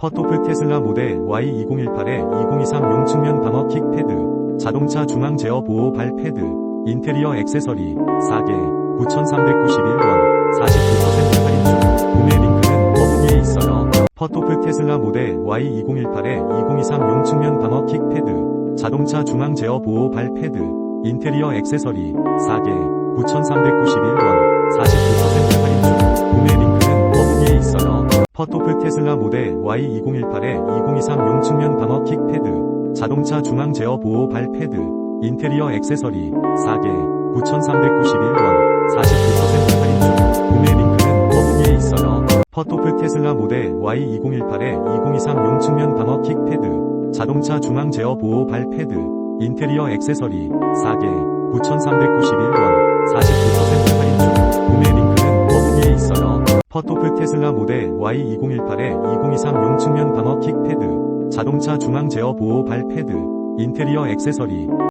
퍼토프 테슬라 모델 Y2018에 2023 용 측면 방어 킥 패드, 자동차 중앙 제어 보호 발 패드, 인테리어 액세서리 4개, 9,391원, 49% 할인 중. 구매 링크는 더보기에 있어요. 퍼토프 테슬라 모델 Y2018에 2023 용 측면 방어 킥 패드, 자동차 중앙 제어 보호 발 패드, 인테리어 액세서리 4개, 9,391원, 퍼토프 테슬라 모델 Y2018에 2023 용 측면 방어 킥 패드, 자동차 중앙 제어 보호 발 패드, 인테리어 액세서리 4개, 9,391원, 49% 할인 중. 구매 링크는 더보기에 있어요. 퍼토프 테슬라 모델 Y2018에 2023 용 측면 방어 킥 패드, 자동차 중앙 제어 보호 발 패드, 인테리어 액세서리 4개, 9,391원, 테슬라 모델 Y2018에 2023 용 측면 방어 킥 패드, 자동차 중앙 제어 보호 발 패드, 인테리어 액세서리